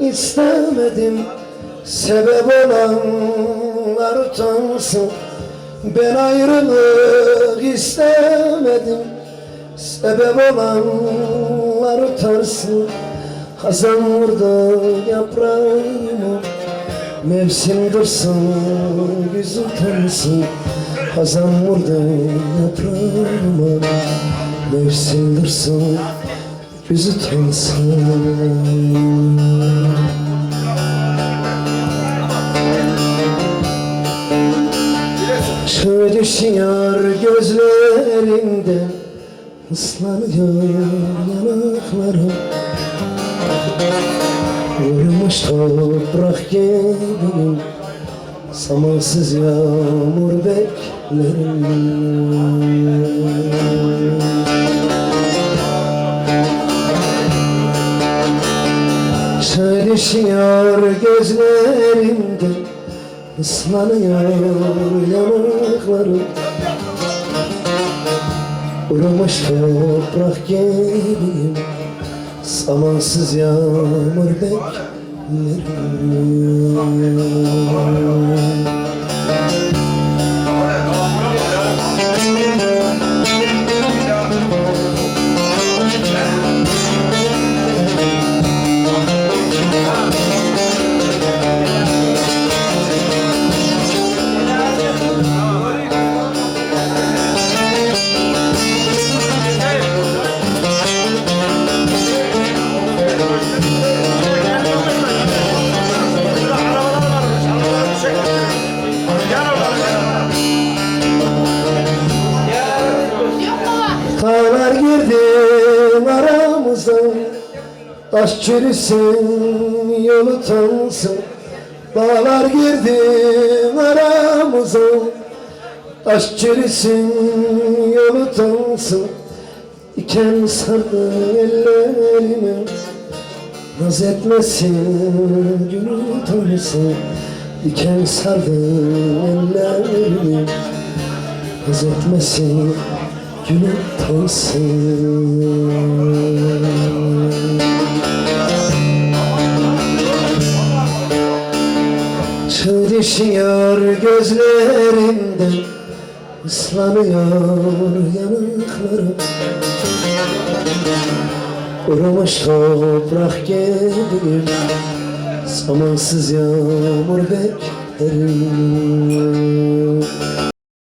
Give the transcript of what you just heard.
istemedim. Sebep olanlar utansın. Ben ayrılık istemedim. Sebep olanlar utansın. Hazan vurdu yaprağımı Mevsim dursun yüz utansın. Hazan vurdu yaprağıma Mevsim dursun yüz utansın Çığ düşüyor gözlerimde ıslanıyor yanaklarım Vurmuş toprak gibiyim Zamansız yağmur beklerim Düşüyor gözlerimde ıslanıyor yanaklarım. Urumuş toprak gibiyim Zamansız yağmur beklerim Dağlar girdi aramıza. Taş çürüsün yolu tansın Dağlar girdi aramıza. Taş çürüsün yolu tansın Diken sardı ellerime. Naz etmesin günü tanısın. Diken sardı ellerime. Naz etmesin günü tansın. Çığ düşüyor gözlerimden ıslanıyor yanaklarım. Kurumuş toprak gibiyim Zamansız yağmur beklerim